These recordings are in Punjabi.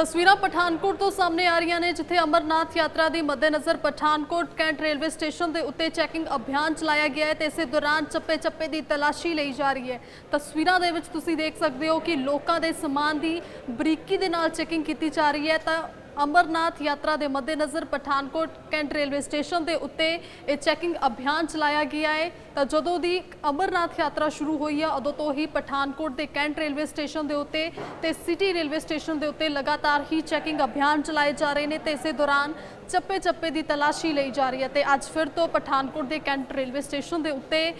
ਤਸਵੀਰਾਂ ਪਠਾਨਕੋਟ ਤੋਂ ਸਾਹਮਣੇ ਆ ਰਹੀਆਂ ਨੇ, ਜਿੱਥੇ ਅਮਰਨਾਥ ਯਾਤਰਾ ਦੇ ਮੱਦੇਨਜ਼ਰ ਪਠਾਨਕੋਟ ਕੈਂਟ ਰੇਲਵੇ ਸਟੇਸ਼ਨ ਦੇ ਉੱਤੇ ਚੈਕਿੰਗ ਅਭਿਆਨ ਚਲਾਇਆ ਗਿਆ ਹੈ ਤੇ ਇਸੇ ਦੌਰਾਨ ਚੱਪੇ-ਚੱਪੇ ਦੀ ਤਲਾਸ਼ੀ ਲਈ ਜਾ ਰਹੀ ਹੈ। ਤਸਵੀਰਾਂ ਦੇ ਵਿੱਚ ਤੁਸੀਂ ਦੇਖ ਸਕਦੇ ਹੋ ਕਿ ਲੋਕਾਂ ਦੇ ਸਮਾਨ ਦੀ ਬਰੀਕੀ ਦੇ ਨਾਲ ਚੈਕਿੰਗ ਕੀਤੀ ਜਾ ਰਹੀ ਹੈ ਤਾਂ ਅਮਰਨਾਥ ਯਾਤਰਾ ਦੇ ਮੱਦੇਨਜ਼ਰ ਪਠਾਨਕੋਟ ਕੈਂਟ ਰੇਲਵੇ ਸਟੇਸ਼ਨ ਦੇ ਉੱਤੇ ਇਹ ਚੈਕਿੰਗ ਅਭਿਆਨ ਚਲਾਇਆ ਗਿਆ ਹੈ। ਤਾਂ ਜਦੋਂ ਦੀ ਅਮਰਨਾਥ ਯਾਤਰਾ ਸ਼ੁਰੂ ਹੋਈ ਆ, ਉਦੋਂ ਤੋਂ ਹੀ ਪਠਾਨਕੋਟ ਦੇ ਕੈਂਟ ਰੇਲਵੇ ਸਟੇਸ਼ਨ ਦੇ ਉੱਤੇ ਤੇ ਸਿਟੀ ਰੇਲਵੇ ਸਟੇਸ਼ਨ ਦੇ ਉੱਤੇ ਲਗਾਤਾਰ ਹੀ ਚੈਕਿੰਗ ਅਭਿਆਨ ਚਲਾਏ ਜਾ ਰਹੇ ਨੇ ਤੇ ਇਸੇ ਦੌਰਾਨ ਚੱਪੇ-ਚੱਪੇ ਦੀ ਤਲਾਸ਼ੀ ਲਈ ਜਾ ਰਹੀ ਹੈ ਤੇ ਅੱਜ ਫਿਰ ਤੋਂ ਪਠਾਨਕੋਟ ਦੇ ਕੈਂਟ ਰੇਲਵੇ ਸਟੇਸ਼ਨ ਦੇ ਉੱਤੇ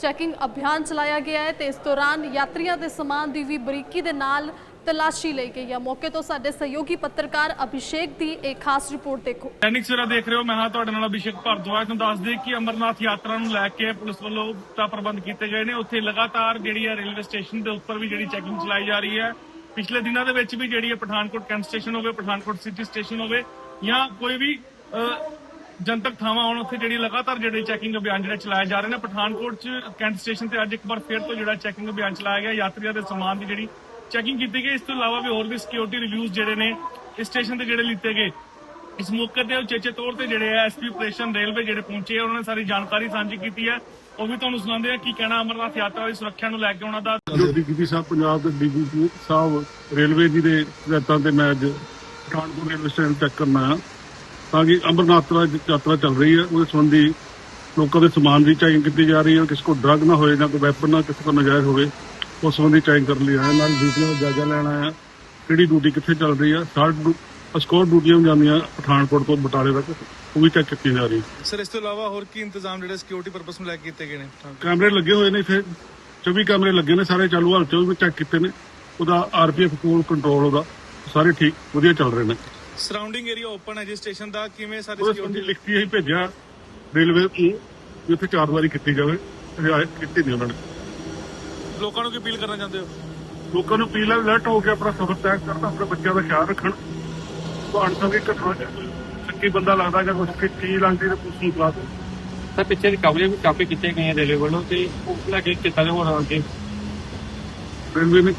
ਚੈਕਿੰਗ ਅਭਿਆਨ ਚਲਾਇਆ ਗਿਆ ਹੈ ਤੇ ਇਸ ਦੌਰਾਨ ਯਾਤਰੀਆਂ ਦੇ ਸਮਾਨ ਦੀ ਵੀ ਬਰੀਕੀ ਦੇ ਨਾਲ ਤਲਾਸ਼ੀ ਲਈ ਗਈ ਹੈ ਮੌਕੇ ਤੋਂ ਸਾਡੇ ਸਹਿਯੋਗੀ ਪੱਤਰਕਾਰ ਅਭਿਸ਼ੇਕ ਦੀ ਇੱਕ ਖਾਸ ਰਿਪੋਰਟ ਦੇਖੋ। ਦੈਨਿਕ ਸਵੇਰਾ ਦੇਖ ਰਹੇ ਹੋ, ਮੈਂ ਹਾਂ ਤੁਹਾਡੇ ਨਾਲ ਅਭਿਸ਼ੇਕ ਭਾਰਦਵਾਜ। ਨੂੰ ਦੱਸ ਦੇ ਕਿ ਅਮਰਨਾਥ ਯਾਤਰਾ ਨੂੰ ਲੈ ਕੇ ਪੁਲਿਸ ਵੱਲੋਂ ਤਾਂ ਪ੍ਰਬੰਧ ਕੀਤੇ ਗਏ ਨੇ। ਉੱਥੇ ਲਗਾਤਾਰ ਜਿਹੜੀ ਹੈ ਰੇਲਵੇ ਸਟੇਸ਼ਨ ਦੇ ਉੱਪਰ ਵੀ ਜਿਹੜੀ ਚੈਕਿੰਗ ਚਲਾਈ ਜਾ ਰਹੀ ਹੈ। ਪਿਛਲੇ ਦਿਨਾਂ ਦੇ ਵਿੱਚ ਵੀ ਜਿਹੜੀ ਹੈ ਪਠਾਨਕੋਟ ਕੈਂਟ ਸਟੇਸ਼ਨ ਹੋਵੇ, ਪਠਾਨਕੋਟ ਸਿਟੀ ਸਟੇਸ਼ਨ ਹੋਵੇ ਜਾਂ ਕੋਈ ਵੀ ਜਨਤਕ ਥਾਵਾਂ ਹੋਣ, ਉੱਥੇ ਜਿਹੜੀ ਲਗਾਤਾਰ ਜਿਹੜੇ ਚੈਕਿੰਗ ਅਭਿਆਨ ਜਿਹੜੇ ਚਲਾਏ ਜਾ ਰਹੇ ਨੇ। ਪਠਾਨਕੋਟ ਚ ਕੈਂਟ ਸਟੇਸ਼ਨ ਤੇ ਅੱਜ ਇੱਕ ਵਾਰ ਫਿਰ ਤੋਂ ਜਿਹੜਾ ਚੈਕਿੰਗ ਅਭਿਆਨ ਚਲਾਇਆ ਗਿਆ। ਯਾਤਰੀਆਂ ਦੇ ਸਮਾਨ ਦੀ ਜਿਹੜੀ ਚੈਕਿੰਗ ਕੀਤੀ ਗਈ। ਇਸ ਤੋਂ ਇਲਾਵਾ ਵੀ ਹੋਰ ਵੀ ਸਿਕਿਉਰਿਟੀ ਰਿਵਿਊਜ਼ ਜਿਹੜੇ ਨੇ ਸਟੇਸ਼ਨ ਤੇ ਜਿਹੜੇ ਲਿੱਤੇ ਗਏ। ਇਸ ਮੌਕੇ ਤੇ ਉਚੇਚੇ ਤੌਰ ਤੇ ਜਿਹੜੇ ਆ ਐਸਪੀ ਆਪਰੇਸ਼ਨ ਰੇਲਵੇ ਜਿਹੜੇ ਪਹੁੰਚੇ ਆ, ਉਹਨਾਂ ਨੇ ਸਾਰੀ ਜਾਣਕਾਰੀ ਸਾਂਝੀ ਕੀਤੀ ਹੈ ਉਹ ਵੀ ਤੁਹਾਨੂੰ ਸੁਣਾਉਂਦੇ ਆ ਕੀ ਕਹਿਣਾ ਅਮਰਨਾਥ ਯਾਤਰਾ ਦੀ ਸੁਰੱਖਿਆ ਨੂੰ ਲੈ ਕੇ ਉਹਨਾਂ ਦਾ। ਜੋ ਡੀਜੀਪੀ ਸਾਹਿਬ, ਪੰਜਾਬ ਦੇ ਡੀਜੀਪੀ ਸਾਹਿਬ, ਰੇਲਵੇ ਜੀ ਦੇ ਹਦਾਇਤਾਂ ਤੇ ਮੈਂ ਅੱਜ ਪਠਾਨਕੋਟ ਰੇਲਵੇ ਸਟੇਸ਼ਨ ਚੈੱਕ ਕਰਨ ਤਾਂ ਕਿ ਅਮਰਨਾਥ ਯਾਤਰਾ ਚੱਲ ਰਹੀ ਹੈ ਉਹਦੇ ਸੰਬੰਧੀ ਲੋਕਾਂ ਦੇ ਸਮਾਨ ਦੀ ਚੈਕਿੰਗ ਕੀਤੀ ਜਾ ਰਹੀ ਹੈ ਕਿਸੇ ਕੋਲ ਡਰੱਗ ਨਾ ਹੋਏ ਜਾਂ ਕੋਈ ਵੈਪਨ ਨਾ ਕਿਸੇ ਕੋਲ ਨਜਾਇਜ਼ ਹੋਵੇ। ਉਸ ਸੰਬੰਧੀ ਚੈਕਿੰਗ ਕਰਨ ਲਈ ਆਇਆ ਨਾਲ ਡਿਊਟੀਆਂ ਦਾ ਜਾਇਜ਼ਾ ਲੈਣ ਆਇਆ ਕਿਹੜੀ ਡਿਊਟੀ ਕਿੱਥੇ ਚੱਲ ਰਹੀ ਹੈ? ਸਾਡ ਸਕੋਰ ਡਿਊਟੀਆਂ ਜਾਂਦੀਆਂ ਪਠਾਨਕੋਟ ਤੋਂ ਬਟਾਲੇ ਤੱਕ। ਉਹ ਵੀ ਚੈੱਕ ਕੀਤੀ ਜਾ ਰਹੀ ਹੈ ਸਰ ਇਸ ਤੋਂ ਇਲਾਵਾ ਹੋਰ ਕੀ ਇੰਤਜ਼ਾਮ ਜਿਹੜੇ ਸਿਕਿਉਰਿਟੀ ਪਰਪਸ ਨੂੰ ਲੈ ਕੇ ਕੀਤੇ ਗਏ ਨੇ? ਕੈਮਰੇ ਲੱਗੇ ਹੋਏ ਨੇ ਇੱਥੇ। 24 ਕੈਮਰੇ ਲੱਗੇ ਨੇ ਸਾਰੇ ਚਾਲੂ ਹਾਲਤ ਚ ਉਹ ਵੀ ਚੈੱਕ ਕੀਤੇ ਨੇ। ਉਹਦਾ ਆਰਪੀਐਫ ਕੋਲ ਕੰਟਰੋਲ ਉਹਦਾ। ਸਾਰੇ ਠੀਕ ਵਧੀਆ ਚੱਲ ਰਹੇ ਨੇ। ਸਰਾਊਂਡਿੰਗ ਏਰੀਆ ਓਪਨ ਹੈ ਜੀ ਸਟੇਸ਼ਨ ਦਾ। ਕਿਵੇਂ ਸਾਰੀ ਸਿਕਿਉਰਿਟੀ ਲਿਖਤੀ ਅਸੀਂ ਭੇਜਿਆ ਰੇਲਵੇ ਨੂੰ ਉੱਥੇ ਚਾਰ ਵਾਰੀ ਕੀਤੀ ਜਾਵੇ। ਕੀਤੀ ਨਹੀਂ ਉਹਨਾਂ ਨੇ। ਲੋਕਾਂ ਨੂੰ ਕੀ ਅਪੀਲ ਕਰਨਾ ਚਾਹੁੰਦੇ ਹੋ? ਲੋਕਾਂ ਨੂੰ ਅਪੀਲ ਹੈ ਅਲਰਟ ਹੋ ਕੇ ਆਪਣਾ ਸਫ਼ਰ ਤੈਅ ਕਰਨ ਆਪਣੇ ਬੱਚਿਆਂ ਦਾ ਖਿਆਲ ਰੱਖਣ। ਤੁਹਾਡੇ ਤੋਂ ਵੀ ਘਟਨਾ ਚ ਸ਼ੱਕੀ ਬੰਦਾ ਲੱਗਦਾ ਜਾਂ ਕੁਝ ਕਿ ਚੀਜ਼ ਲੱਗਦੀ ਤਾਂ ਪੁਲਿਸ ਨੂੰ ਬੁਲਾ ਦਿਓ ਸਰ ਪਿੱਛੇ ਰਿਕਵਰੀ ਵੀ ਕਾਫੀ ਕੀਤੇ ਗਏ ਰੇਲਵੇ ਵੱਲੋਂ ਤੇ ਉਹ ਲੈ ਕੇ ਕਿਤਾ ਦੇ ਹੋਰ ਅੱਗੇ। ਰੇਲਵੇ ਨੇ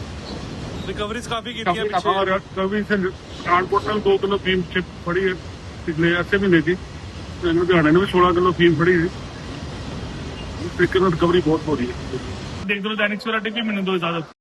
ਰਿਕਵਰੀਜ਼ ਕਾਫੀ ਕੀਤੀਆਂ ਪਿੱਛੇ। ਔਰ ਕਵੀ ਸਿੰਘ ਪਠਾਨਕੋਟ ਨਾਲ 2 ਕਿਲੋ ਫੀਮ ਚਿਪ ਫੜੀ ਹੈ ਪਿਛਲੇ ਅੱਠੇ ਮਹੀਨੇ ਦੀ। ਤੇ ਲੁਧਿਆਣੇ ਨੇ ਵੀ 16 ਕਿਲੋ ਫੀਮ ਫੜੀ ਸੀ ਇਸ ਤਰੀਕੇ ਨਾਲ ਰਿਕਵਰੀ ਬਹੁਤ ਹੋ ਰਹੀ ਹੈ। ਦੇਖਦੇ ਰਹੋ ਦੈਨਿਕ ਸਵੇਰਾ ਟੀਵੀ ਮੈਨੂੰ ਦੋ ਇਜਾਜ਼ਤ।